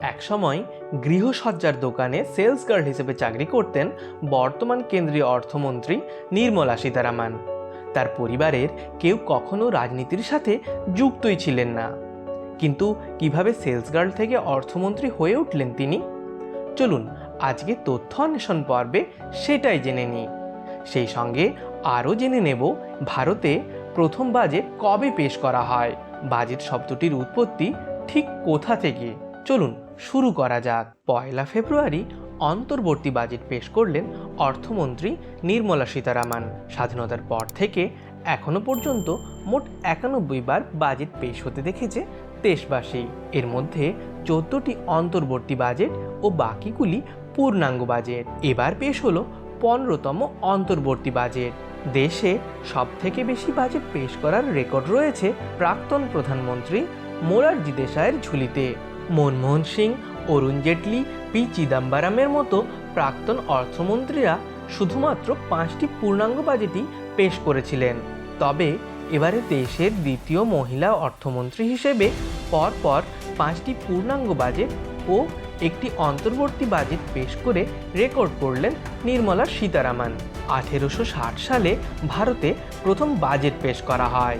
একসময় গৃহসজ্জার দোকানে sales girl হিসেবে চাকরি করতেন বর্তমান কেন্দ্রীয় অর্থমন্ত্রী নির্মলা সীতারামন। তার পরিবারের কেউ কখনো রাজনীতির সাথে যুক্তই ছিলেন না। কিন্তু কীভাবে সেলস গার্ল থেকে অর্থমন্ত্রী হয়ে উঠলেন তিনি? চলুন আজকে তথ্য অন্বেষণ পর্বে সেটাই জেনে নিই। সেই সঙ্গে আরও জেনে নেব ভারতে প্রথম বাজেট কবে পেশ করা হয়। বাজেট শব্দটির উৎপত্তি ঠিক কোথা থেকে? চলুন শুরু করা যাক। পয়লা ফেব্রুয়ারি অন্তর্বর্তী বাজেট পেশ করলেন অর্থমন্ত্রী নির্মলা সীতারামন। স্বাধীনতার পর থেকে এখনও পর্যন্ত মোট একানব্বই বার বাজেট পেশ হতে দেখেছে দেশবাসী। এর মধ্যে চোদ্দটি অন্তর্বর্তী বাজেট ও বাকিগুলি পূর্ণাঙ্গ বাজেট। এবার পেশ হলো পনেরোতম অন্তর্বর্তী বাজেট। দেশে সবথেকে বেশি বাজেট পেশ করার রেকর্ড রয়েছে প্রাক্তন প্রধানমন্ত্রী মোরারজি দেশাইয়ের ঝুলিতে। মনমোহন সিং, অরুণ জেটলি, পি চিদাম্বারামের মতো প্রাক্তন অর্থমন্ত্রীরা শুধুমাত্র পাঁচটি পূর্ণাঙ্গ বাজেটই পেশ করেছিলেন। তবে এবারে দেশের দ্বিতীয় মহিলা অর্থমন্ত্রী হিসেবে পরপর পাঁচটি পূর্ণাঙ্গ বাজেট ও একটি অন্তর্বর্তী বাজেট পেশ করে রেকর্ড করলেন নির্মলা সীতারামন। আঠেরোশো সালে ভারতে প্রথম বাজেট পেশ করা হয়।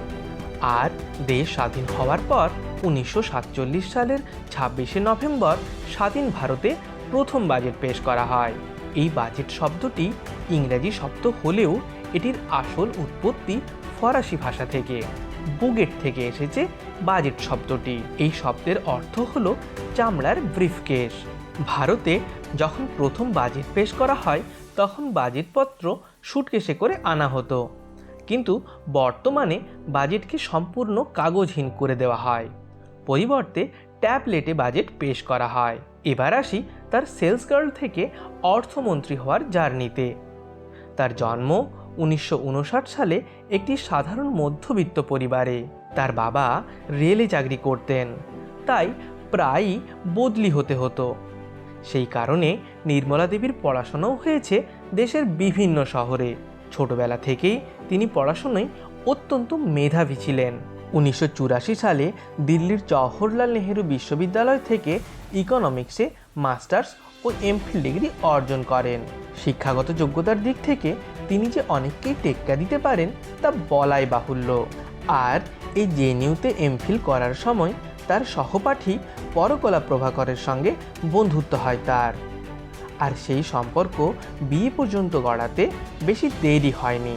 আর দেশ স্বাধীন হওয়ার পর উনিশশো সাতচল্লিশ সালের ছাব্বিশে নভেম্বর স্বাধীন ভারতে প্রথম বাজেট পেশ করা হয়। এই বাজেট শব্দটি ইংরেজি শব্দ হলেও এটির আসল উৎপত্তি ফরাসি ভাষা থেকে, বুগেট থেকে এসেছে বাজেট শব্দটি। এই শব্দের অর্থ হলো চামড়ার ব্রিফকেস। ভারতে যখন প্রথম বাজেট পেশ করা হয়, তখন বাজেটপত্র সুটকেসে করে আনা হতো। কিন্তু বর্তমানে বাজেটকে সম্পূর্ণ কাগজহীন করে দেওয়া হয়। পরিবর্তে ট্যাবলেটে বাজেট পেশ করা হয়। এবার আসি তার সেলস গার্ল থেকে অর্থমন্ত্রী হওয়ার জার্নিতে। তার জন্ম উনিশশো উনষাট সালে একটি সাধারণ মধ্যবিত্ত পরিবারে। তার বাবা রেলে চাকরি করতেন, তাই প্রায়ই বদলি হতে হতো। সেই কারণে নির্মলা দেবীর পড়াশোনাও হয়েছে দেশের বিভিন্ন শহরে। ছোটবেলা থেকেই তিনি পড়াশোনায় অত্যন্ত মেধাবী ছিলেন। উনিশশো চুরাশি সালে দিল্লির জওহরলাল নেহেরু বিশ্ববিদ্যালয় থেকে ইকোনমিক্সে মাস্টার্স ও এমফিল ডিগ্রি অর্জন করেন। শিক্ষাগত যোগ্যতার দিক থেকে তিনি যে অনেককেই টেক্কা দিতে পারেন, তা বলাই বাহুল্য। আর এই জেএনইউতে এমফিল করার সময় তার সহপাঠী পরকলা প্রভাকরের সঙ্গে বন্ধুত্ব হয় তার। আর সেই সম্পর্ক বিয়ে পর্যন্ত গড়াতে বেশি দেরি হয়নি।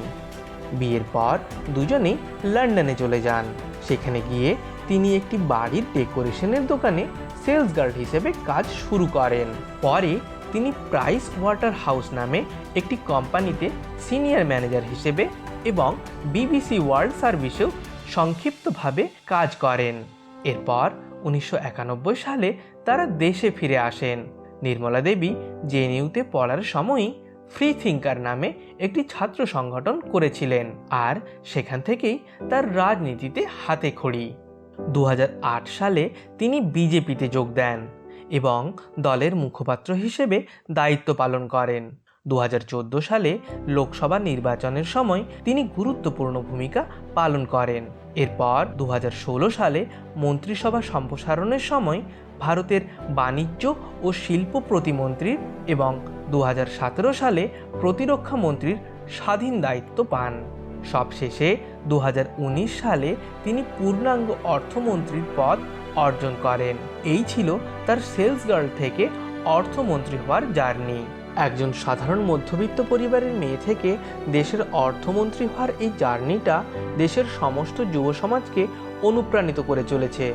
বিয়ের পর দুজনেই লন্ডনে চলে যান। সেখানে গিয়ে তিনি একটি বাড়ির ডেকোরেশনের দোকানে সেলস গার্ড হিসেবে কাজ শুরু করেন। পরে তিনি প্রাইস ওয়াটার হাউস নামে একটি কোম্পানিতে সিনিয়র ম্যানেজার হিসেবে এবং বিবিসি ওয়ার্ল্ড সার্ভিসেও সংক্ষিপ্তভাবে কাজ করেন। এরপর উনিশশো একানব্বই সালে তারা দেশে ফিরে আসেন। নির্মলা দেবী জেএনইউতে পড়ার সময়ই ফ্রি থিঙ্কার নামে একটি ছাত্র সংগঠন করেছিলেন আর সেখান থেকেই তার রাজনীতিতে হাতে খড়ি। দু হাজার আট সালে তিনি বিজেপিতে যোগ দেন এবং দলের মুখপাত্র হিসেবে দায়িত্ব পালন করেন। দু হাজার চোদ্দ সালে লোকসভা নির্বাচনের সময় তিনি গুরুত্বপূর্ণ ভূমিকা পালন করেন। এরপর দু হাজার ষোলো সালে মন্ত্রিসভা সম্প্রসারণের সময় ভারতের বাণিজ্য ও শিল্প প্রতিমন্ত্রীর এবং দু হাজার সতেরো সালে প্রতিরক্ষা মন্ত্রীর স্বাধীন দায়িত্ব পান। সবশেষে দু হাজার উনিশ সালে তিনি পূর্ণাঙ্গ অর্থমন্ত্রীর পদ অর্জন করেন। এই ছিল তার সেলস গার্ল থেকে অর্থমন্ত্রী হওয়ার জার্নি। একজন সাধারণ মধ্যবিত্ত পরিবারের মেয়ে থেকে দেশের অর্থমন্ত্রী হওয়ার এই জার্নিটা দেশের সমস্ত যুব সমাজকে অনুপ্রাণিত করে চলেছে।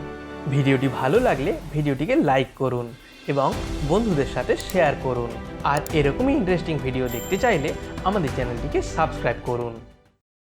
ভিডিওটি ভালো লাগলে ভিডিওটিকে লাইক করুন এবং বন্ধুদের সাথে শেয়ার করুন। আর এরকমই ইন্টারেস্টিং ভিডিও দেখতে চাইলে আমাদের চ্যানেলটিকে সাবস্ক্রাইব করুন।